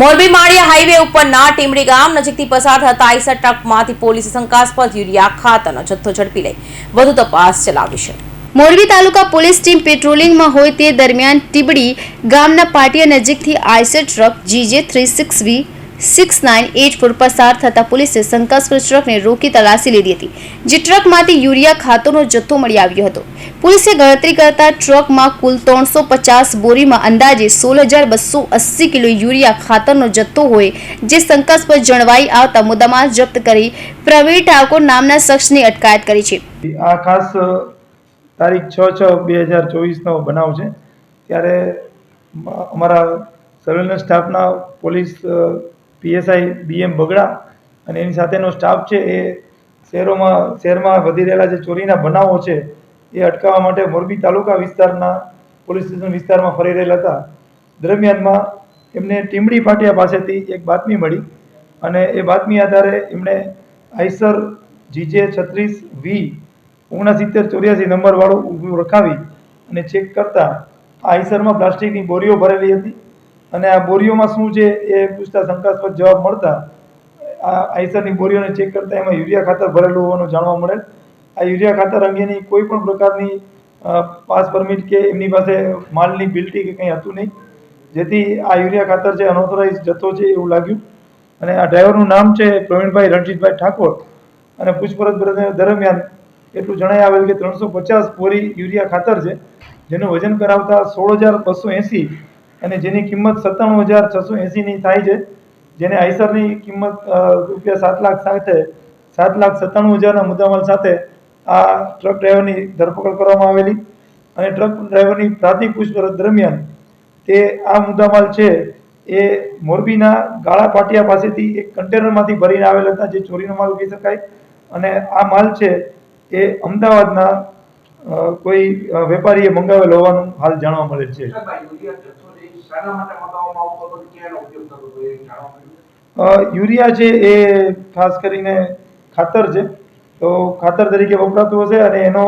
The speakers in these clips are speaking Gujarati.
મોરબી માળિયા હાઈવે ઉપરના ટીમડી ગામ નજીકથી પસાર થતા આઈસર ટ્રકમાંથી પોલીસે શંકાસ્પદ યુરિયા ખાતરનો જથ્થો ઝડપી લઈ વધુ તપાસ ચલાવી છે. મોરબી તાલુકા પોલીસ ટીમ પેટ્રોલિંગમાં હોય તે દરમિયાન ટીબડી ગામના પાટિયા નજીકથી Eicher truck GJ three six V six nine eight four પસાર થતા પોલીસે શંકાસ્પદ ટ્રકને રોકી તલાશી લીધી હતી, જે ટ્રકમાંથી યુરિયા ખાતરનો જથ્થો મળી આવ્યો હતો. પોલીસે ગણતરી કરતા ટ્રકમાં કુલ ત્રણસો પચાસ બોરીમાં અંદાજે સોળ હજાર બસો અસી કિલો યુરિયા ખાતરનો જથ્થો હોય, જે શંકાસ્પદ જણવાઈ આવતા મુદ્દામાં જપ્ત કરી પ્રવીણ ઠાકોર નામના શખ્સની અટકાયત કરી છે. આ ખાસ તારીખ છ છ બે હજાર ચોવીસનો બનાવ છે. ત્યારે અમારા સર્વેલન્સ સ્ટાફના પોલીસ પીએસઆઈ બીએમ બગડા અને એની સાથેનો સ્ટાફ છે, એ શહેરોમાં, શહેરમાં વધી રહેલા જે ચોરીના બનાવો છે, એ અટકાવવા માટે મોરબી તાલુકા વિસ્તારના પોલીસ સ્ટેશન વિસ્તારમાં ફરી રહેલા હતા. દરમિયાનમાં એમને ટીમડી પાટિયા પાસેથી એક બાતમી મળી અને એ બાતમી આધારે એમણે આઈસર જીજે છત્રીસ વી ઓગણસિત્તેર ચોર્યાસી નંબરવાળું ઊભું રખાવી અને ચેક કરતાં આઈસરમાં પ્લાસ્ટિકની બોરીઓ ભરેલી હતી. અને આ બોરીઓમાં શું છે એ પૂછતા શંકાસ્પદ જવાબ મળતા આ આઈસરની બોરીઓને ચેક કરતા એમાં યુરિયા ખાતર ભરેલું હોવાનું જાણવા મળે. આ યુરિયા ખાતર અંગેની કોઈ પણ પ્રકારની પાસ પરમિટ કે એમની પાસે માલની બિલ્ટી કે કંઈ હતું નહીં. જેથી આ યુરિયા ખાતર છે અનઓથોરાઇઝ જથ્થો છે એવું લાગ્યું. અને આ ડ્રાઈવરનું નામ છે પ્રવીણભાઈ રણજીતભાઈ ઠાકોર. અને પૂછપરછ દર- દરમિયાન એટલું જણાઈ આવેલ કે ત્રણસો પચાસ બોરી યુરિયા ખાતર છે, જેનું વજન કરાવતા સોળ હજાર બસો એંસી અને જેની કિંમત સત્તાણું હજાર છસો એંસીની થાય છે, જેને આઈસરની કિંમત રૂપિયા સાત લાખ સાથે, સાત લાખ સત્તાણું હજારના મુદ્દામાલ સાથે આ ટ્રક ડ્રાઈવરની ધરપકડ કરવામાં આવેલી અને ટ્રક ડ્રાઈવરની પ્રાથમિક પૂછપરછ દરમિયાન તે આ મુદ્દામાલ છે એ મોરબીના ગાળા પાટિયા પાસેથી એક કન્ટેનરમાંથી ભરીને આવેલ હતા, જે ચોરીનો માલ કહી શકાય. અને આ માલ છે એ અમદાવાદના કોઈ વેપારીએ મંગાવેલ હોવાનું હાલ જાણવા મળે છે. યુરિયા છે એ ખાસ કરીને ખાતર છે તો ખાતર તરીકે વપરાતું હશે અને એનો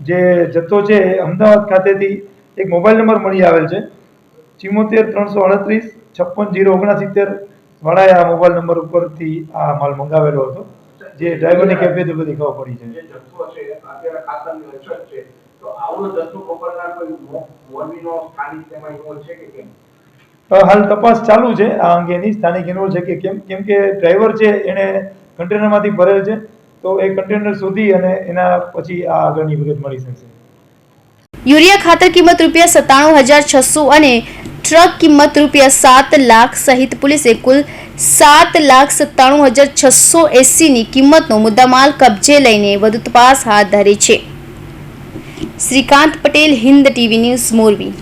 જે જથ્થો છે એ અમદાવાદ ખાતેથી એક મોબાઈલ નંબર મળી આવેલ છે. ચિમોતેર ત્રણસો અડત્રીસ છપ્પન જીરો ઓગણસિત્તેર વાળાએ આ મોબાઈલ નંબર ઉપરથી આ માલ મંગાવેલો હતો. જે ડ્રાઈવરની કેફેથી બધી ખબર પડી છે જે જથ્થો છે અત્યારે ખાતરની અછત છે તો આવડો જથ્થો પકડનાર કોઈ સ્થાનિક તેમાં છે કે કેમ? હાલ તપાસ ચાલુ છે આ અંગેની સ્થાનિક એનો છે કે કેમ? કેમ કે ડ્રાઈવર છે એણે કન્ટેનરમાંથી ભરેલ છે તો એ કન્ટેનર શોધી અને એના પછી આ આગળની વિગત મળી શકશે. યુરિયા ખાતર કિંમત રૂપિયા સત્તાણું હજાર છસો અને ટ્રક કિંમત રૂપિયા સાત લાખ સહિત પોલીસે કુલ સાત લાખ સત્તાણું હજાર છસો એંસીની કિંમતનો મુદ્દામાલ કબજે લઈને વધુ તપાસ હાથ ધરી છે. Shrikant Patel, Hind TV news, Morbi.